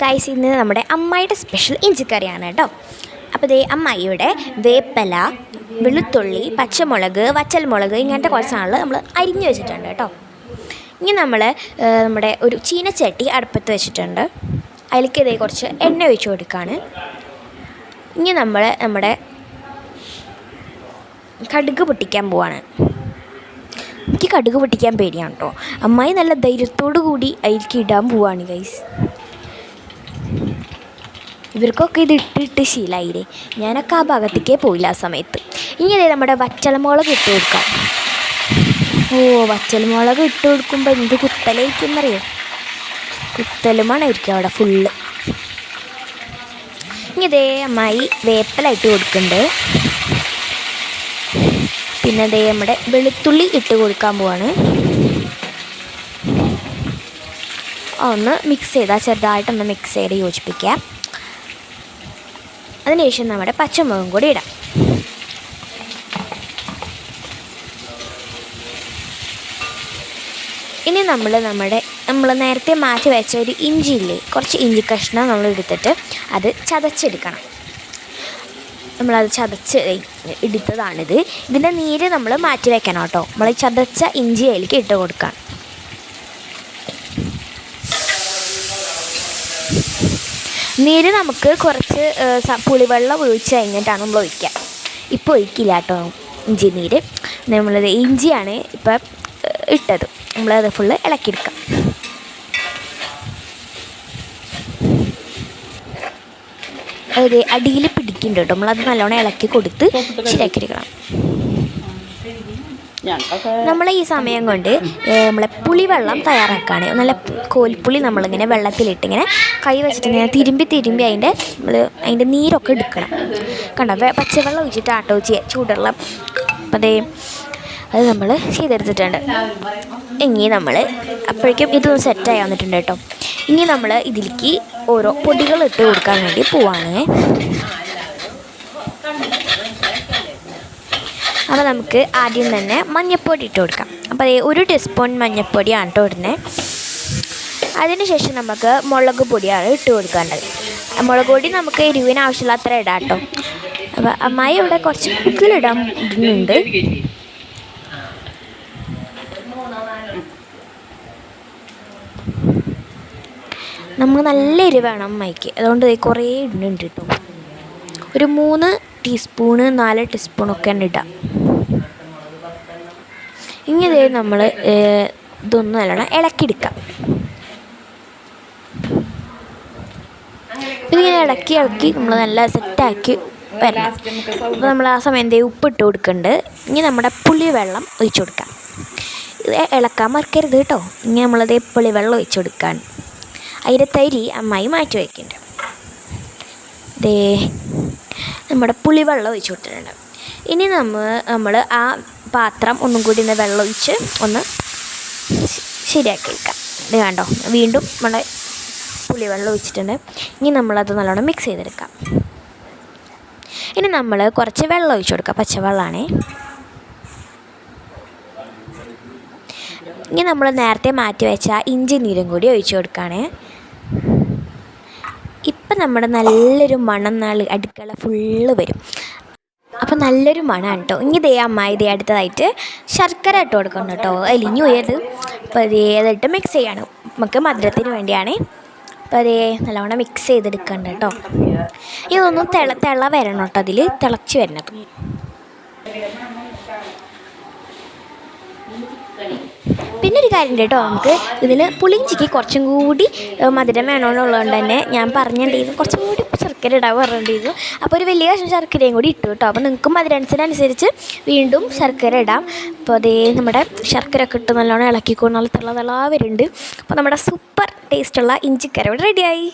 Guys ഇന്ന് നമ്മുടെ അമ്മായിയുടെ സ്പെഷ്യൽ ഇഞ്ചിക്കറിയാണ് കേട്ടോ. അപ്പോൾ ദേ അമ്മായിയുടെ വേപ്പല വെളുത്തുള്ളി പച്ചമുളക് വച്ചൽമുളക് ഇങ്ങനത്തെ കുറച്ച് സാധനങ്ങൾ നമ്മൾ അരിഞ്ഞു വെച്ചിട്ടുണ്ട് കേട്ടോ. ഇനി നമ്മൾ നമ്മുടെ ഒരു ചീനച്ചട്ടി അടുപ്പത്ത് വെച്ചിട്ടുണ്ട്. അതിലേക്ക് ഇതേ കുറച്ച് എണ്ണ ഒഴിച്ച് കൊടുക്കുകയാണ് ഇനി നമ്മൾ നമ്മുടെ കടുക് പൊട്ടിക്കാൻ പോവാണ്. എനിക്ക് കടുക് പൊട്ടിക്കാൻ പേടിയാണ് കേട്ടോ. അമ്മായി നല്ല ധൈര്യത്തോടു കൂടി അതിലേക്ക് ഇടാൻ പോവാണ് ഗൈസ് ഇവർക്കൊക്കെ ഇത് ഇട്ടിട്ട് ശീലമായില്ലേ ഞാനൊക്കെ ആ ഭാഗത്തേക്കേ പോയില്ല ആ സമയത്ത്. ഇതേ നമ്മുടെ വച്ചളമുളക് ഇട്ട് കൊടുക്കാം. ഓ വച്ചൽമുളക് ഇട്ട് കൊടുക്കുമ്പോൾ എന്ത് കുത്തലായിരിക്കുമെന്നറിയോ കുത്തലുമാണായിരിക്കും അവിടെ ഫുള്ള് ഇനി ഇതേ അമ്മായി വേപ്പലായിട്ട് കൊടുക്കുന്നുണ്ട്. പിന്നെ ദേ നമ്മുടെ വെളുത്തുള്ളി ഇട്ട് കൊടുക്കാൻ പോവാണ്. ഒന്ന് മിക്സ് ചെയ്താൽ ചെറുതായിട്ടൊന്ന് മിക്സ് ചെയ്ത് യോജിപ്പിക്കുക അതിനുശേഷം നമ്മുടെ പച്ചമുളകും കൂടി ഇടാം. ഇനി നമ്മൾ നമ്മുടെ നമ്മൾ നേരത്തെ മാറ്റി വെച്ച ഒരു ഇഞ്ചി ഇല്ലേ കുറച്ച് ഇഞ്ചി കഷ്ണം നമ്മൾ എടുത്തിട്ട് അത് ചതച്ചെടുക്കണം. നമ്മളത് ചതച്ച് എടുത്തതാണിത് ഇതിന്റെ നീര് നമ്മൾ മാറ്റി വെക്കണം കേട്ടോ. നമ്മൾ ചതച്ച ഇഞ്ചി അതിലേക്ക് ഇട്ട് കൊടുക്കണം നീര് നമുക്ക് കുറച്ച് പുളിവെള്ളം ഒഴിച്ച് കഴിഞ്ഞിട്ടാണ് നമ്മൾ ഒഴിക്കുക. ഇപ്പോൾ ഒഴിക്കില്ല കേട്ടോ ഇഞ്ചി നീര്. നമ്മളത് ഇഞ്ചിയാണ് ഇപ്പം ഇട്ടത്. നമ്മളത് ഫുള്ള് ഇളക്കിയെടുക്കാം. അതായത് അടിയിൽ പിടിക്കുന്നുണ്ട് കേട്ടോ. നമ്മളത് നല്ലോണം ഇളക്കി കൊടുത്ത് ശരിയാക്കിയെടുക്കണം. നമ്മൾ ഈ സമയം കൊണ്ട് നമ്മളെ പുളിവെള്ളം തയ്യാറാക്കുകയാണ് നല്ല കോൽപ്പുളി നമ്മളിങ്ങനെ വെള്ളത്തിലിട്ട് ഇങ്ങനെ കൈ വെച്ചിട്ട് ഇങ്ങനെ തിരുമ്പി തിരുമ്പി അതിന്റെ നമ്മൾ അതിന്റെ നീരൊക്കെ എടുക്കണം. കണ്ടോ? പച്ചവെള്ളം ഒഴിച്ചിട്ട് ആട്ടോ ചെയ്യുക ചൂടുവെള്ളം. അപ്പം അതേ അത് നമ്മൾ ചെയ്തെടുത്തിട്ടുണ്ട്. ഇനി നമ്മൾ അപ്പോഴേക്കും ഇതൊന്ന് സെറ്റായി വന്നിട്ടുണ്ട് കേട്ടോ. ഇനി നമ്മൾ ഇതിലേക്ക് ഓരോ പൊടികൾ ഇട്ട് കൊടുക്കാൻ വേണ്ടി പോവാണ്. അപ്പോൾ നമുക്ക് ആദ്യം തന്നെ മഞ്ഞൾപ്പൊടി ഇട്ട് കൊടുക്കാം. അപ്പോൾ അതേ ഒരു ടീസ്പൂൺ മഞ്ഞൾപ്പൊടിയാണ് കേട്ടോ ഇടുന്നത് അതിനുശേഷം നമുക്ക് മുളക് പൊടിയാണ് ഇട്ട് കൊടുക്കേണ്ടത്. മുളക് പൊടി നമുക്ക് എരിവിന് ആവശ്യമുള്ള ഇടാം കേട്ടോ. അപ്പോൾ അമ്മായി ഇവിടെ കുറച്ച് കൂടുതലിടാൻ ഇടുന്നുണ്ട്. നമുക്ക് നല്ല എരിവ് വേണം അമ്മായിക്ക്. അതുകൊണ്ട് കുറേ ഇടുന്നുണ്ട് കേട്ടോ. ഒരു മൂന്ന് ടീസ്പൂണ് നാല് ടീസ്പൂണൊക്കെ ഇടാം ഇതേ നമ്മൾ ഇതൊന്നും നല്ലോണം ഇളക്കിയെടുക്കാം. ഇതിങ്ങനെ ഇളക്കി ഇളക്കി നമ്മൾ നല്ല സെറ്റാക്കി വരണം. അപ്പോൾ നമ്മൾ ആ സമയം എന്തേ ഉപ്പിട്ട് കൊടുക്കുന്നുണ്ട് ഇനി നമ്മുടെ പുളി വെള്ളം ഒഴിച്ചു കൊടുക്കാം. ഇത് ഇളക്കാൻ മറക്കരുത് കേട്ടോ. ഇനി പുളി വെള്ളം ഒഴിച്ചു കൊടുക്കാൻ. അതിന്റെ തരി അമ്മായി മാറ്റി വയ്ക്കുന്നുണ്ട് ദേ നമ്മുടെ പുളിവെള്ളം ഒഴിച്ച് കൊടുത്തിട്ടുണ്ട്. ഇനി നമ്മൾ നമ്മൾ ആ പാത്രം ഒന്നും കൂടി ഒന്ന് വെള്ളമൊഴിച്ച് ഒന്ന് ശരിയാക്കി വെക്കാം ഇത് കണ്ടോ? വീണ്ടും നമ്മുടെ പുളിവെള്ളം ഒഴിച്ചിട്ടുണ്ട്. ഇനി നമ്മളത് നല്ലോണം മിക്സ് ചെയ്തെടുക്കാം. ഇനി നമ്മൾ കുറച്ച് വെള്ളം ഒഴിച്ചു കൊടുക്കാം പച്ചവെള്ളമാണേ ഇനി നമ്മൾ നേരത്തെ മാറ്റി വെച്ച ഇഞ്ചി നീരും കൂടി ഒഴിച്ചു കൊടുക്കുകയാണ് ഇപ്പം നമ്മുടെ നല്ലൊരു മണം നാൾ അടുക്കള ഫുള്ള് വരും. അപ്പം നല്ലൊരു മണമാണ് കേട്ടോ ഇനി ദേ അമ്മായി ദേ അടുത്തതായിട്ട് ശർക്കര ഇട്ട് കൊടുക്കണം കേട്ടോ അലിഞ്ഞു പോയത് അപ്പോൾ അതേ മിക്സ് ചെയ്യണം. നമുക്ക് മധുരത്തിന് വേണ്ടിയാണ്. അപ്പോൾ അതേ നല്ലവണ്ണം മിക്സ് ചെയ്തെടുക്കണ്ട കേട്ടോ ഇതൊന്നും തിള തിള വരണം കേട്ടോ അതിൽ തിളച്ച് വരണത് പിന്നെ ഒരു കാര്യം കേട്ടോ നമുക്ക് ഇതിൽ പുളിഞ്ചിക്ക് കുറച്ചും കൂടി മധുരം വേണമെന്നുള്ളതുകൊണ്ട് തന്നെ ഞാൻ പറഞ്ഞിട്ടുണ്ടെങ്കിൽ കുറച്ചും കൂടി ശർക്കര ഇടാൻ പറഞ്ഞിട്ടുണ്ടായിരുന്നു. അപ്പോൾ ഒരു വലിയ കഷ്ണം ശർക്കരയും കൂടി ഇട്ടു കേട്ടോ. അപ്പോൾ നിങ്ങൾക്കും അതിനനുസരിച്ച് വീണ്ടും ശർക്കര ഇടാം. അപ്പോൾ അതേ നമ്മുടെ ശർക്കര ഒക്കെ ഇട്ട് നല്ലോണം ഇളക്കിക്കൊണ്ട് നല്ല തിള തിള വരുന്നുണ്ട്. അപ്പോൾ നമ്മുടെ സൂപ്പർ ടേസ്റ്റുള്ള ഇഞ്ചിക്കറി ഇവിടെ റെഡിയായി